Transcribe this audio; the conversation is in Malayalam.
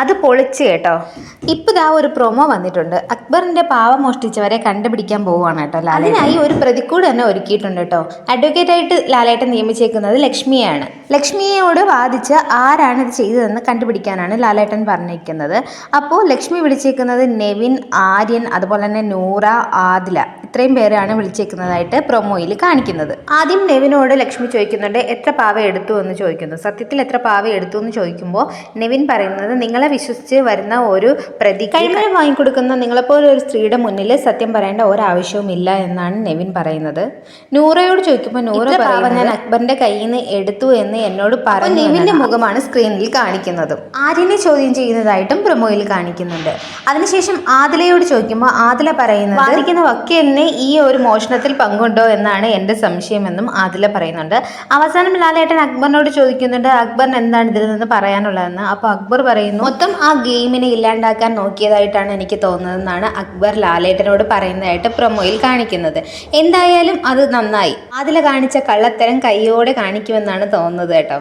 അത് പൊളിച്ച് കേട്ടോ. ഇപ്പം ഇതാ ഒരു പ്രൊമോ വന്നിട്ടുണ്ട്. അക്ബറിന്റെ പാവം മോഷ്ടിച്ചവരെ കണ്ടുപിടിക്കാൻ പോവുകയാണ് കേട്ടോ അതിനായി ഒരു പ്രതിക്കൂട് തന്നെ ഒരുക്കിയിട്ടുണ്ട് കേട്ടോ. അഡ്വക്കേറ്റ് ആയിട്ട് ലാലേട്ടൻ നിയമിച്ചേക്കുന്നത് ലക്ഷ്മിയാണ് ലക്ഷ്മിയോട് വാദിച്ച് ആരാണ് ഇത് ചെയ്തതെന്ന് കണ്ടുപിടിക്കാനാണ് ലാലേട്ടൻ പറഞ്ഞിരിക്കുന്നത്. അപ്പോൾ ലക്ഷ്മി വിളിച്ചേക്കുന്നത് നെവിൻ ആര്യൻ അതുപോലെ തന്നെ നൂറ ആദില ഇത്രയും പേരാണ് വിളിച്ചേക്കുന്നതായിട്ട് പ്രൊമോയിൽ കാണിക്കുന്നത്. ആദ്യം നെവിനോട് ലക്ഷ്മി ചോദിക്കുന്നുണ്ട് എത്ര പാവ എടുത്തു? എന്ന് ചോദിക്കുന്നു. സത്യത്തിൽ എത്ര പാവ എടുത്തു എന്ന് ചോദിക്കുമ്പോൾ നെവിൻ പറയുന്നത് നിങ്ങളെ വിശ്വസിച്ച് വരുന്ന ഒരു പ്രതി കഴിമരം വാങ്ങിക്കൊടുക്കുന്ന നിങ്ങളെപ്പോലെ ഒരു സ്ത്രീയുടെ മുന്നിൽ സത്യം പറയേണ്ട ഒരാവശ്യവും ഇല്ല എന്നാണ് നെവിൻ പറയുന്നത്. നൂറയോട് ചോദിക്കുമ്പോൾ നൂറ പാവ ഞാൻ അക്ബറിന്റെ കയ്യിൽ നിന്ന് എടുത്തു എന്ന് എന്നോട് പറഞ്ഞു നെവിന്റെ മുഖമാണ് സ്ക്രീനിൽ കാണിക്കുന്നത്. ആര്യനെ ചോദ്യം ചെയ്യുന്നതായിട്ടും പ്രൊമോയിൽ കാണിക്കുന്നുണ്ട്. അതിനുശേഷം ആദിലയോട് ചോദിക്കുമ്പോൾ ആദില പറയുന്നത് വാദിക്കുന്ന എന്നെ ഈ ഒരു മോഷണത്തിൽ പങ്കുണ്ടോ എന്നാണ് എന്റെ സംശയമെന്നും ആദില പറയുന്നുണ്ട്. അവസാനം ലാലേട്ടൻ അക്ബറിനോട് ചോദിക്കുന്നുണ്ട് അക്ബറിന് എന്താണ് ഇതിൽ നിന്ന് പറയാനുള്ളതെന്ന്? അപ്പോൾ അക്ബർ പറയുന്നു മൊത്തം ആ ഗെയിമിനെ ഇല്ലാണ്ടാക്കാൻ നോക്കിയതായിട്ടാണ് എനിക്ക് തോന്നുന്നതെന്നാണ് അക്ബർ ലാലേട്ടനോട് പറയുന്നതായിട്ട് പ്രൊമോയിൽ കാണിക്കുന്നത്. എന്തായാലും അത് നന്നായി. അതിൽ കാണിച്ച കള്ളത്തരം കയ്യോടെ കാണിക്കുമെന്നാണ് തോന്നുന്നത് കേട്ടോ.